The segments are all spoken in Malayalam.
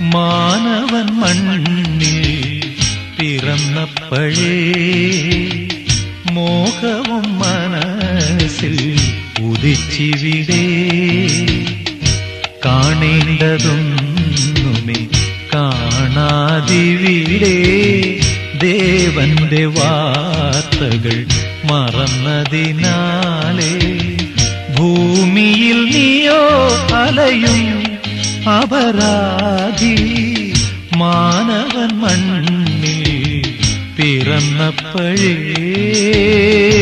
മാനവൻ മണ്ണിൽ പിറന്നപ്പോഴേ മോഹവും മനസ്സിൽ ഉദിച്ചിവിടെ. കാണേണ്ടതൊന്നുമേ കാണാതിവിടെ. ദേവന്റെ വാർത്തകൾ മറന്നതിനാലേ ഭൂമിയിൽ നീയോ അലയും അപരാധി മാനവൻ മണ്ണിൽ പിറന്നപ്പോഴേ കാർക്കൊണ്ട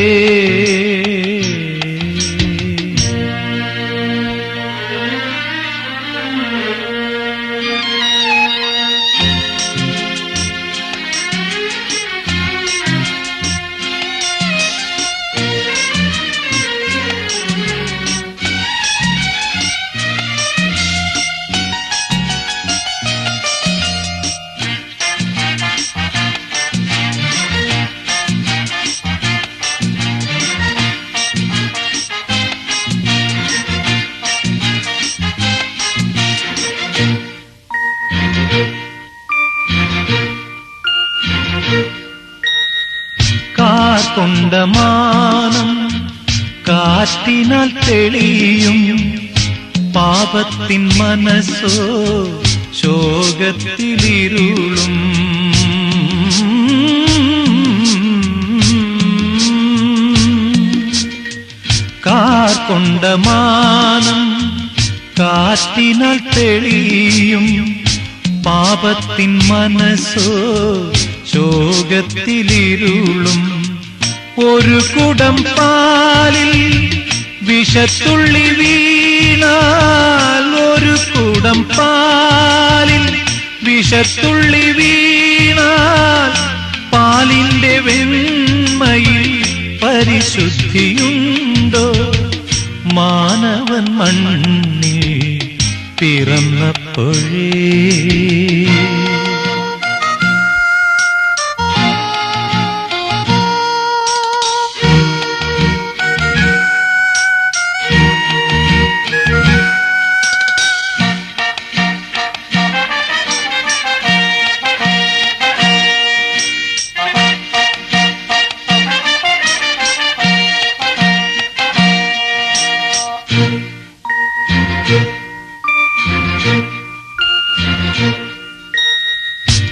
മാനം കാറ്റിനാൽ തെളിയും പാപത്തിൻ മനസ്സോ ശോകത്തിലിരുളും. കാർക്കൊണ്ട മാനം കാറ്റിനാൽ തെളിയും പാപത്തിൻ മനസ്സോ ശോകത്തിലിരുളും. ഒരു കുടം പാലിൽ വിഷത്തുള്ളി വീണാൽ ഒരു കുടം പാലിൽ വിഷത്തുള്ളി വീണാൽ പാലിന്റെ വെണ്മയിൽ പരിശുദ്ധിയുണ്ടോ? മാനവൻ മണ്ണിൽ പിറന്നപ്പോഴേ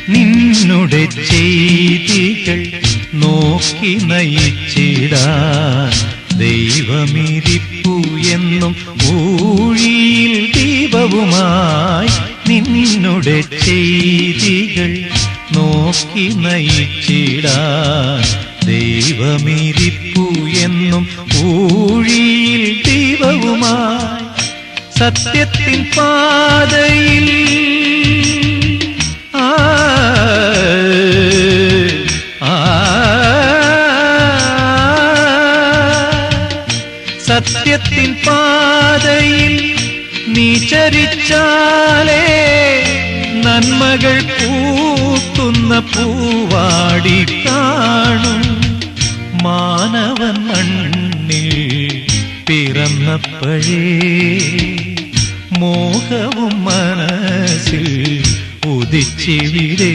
നിന്നുടെ ചെയ്തികൾ നോക്കി നയിച്ചിടാൻ ദൈവമിരിപ്പു എന്നും ഊഴിയിൽ ദീപവുമായി നിന്നുടെ ചെയ്തികൾ നോക്കി നയിച്ചിടാൻ ദൈവമിരിപ്പു എന്നും ഊഴിയിൽ ദീപവുമായി സത്യത്തിൻ പാതയിൽ സത്യത്തിൻ പാതയിൽ നീ ചരിച്ചാലേ നന്മകൾ പൂത്തുന്ന പൂവാടി കാണും. മാനവൻ മണ്ണിൽ പിറന്നപ്പോഴേ മോഹവും മനസ്സിൽ ഉദിച്ചിവിടെ.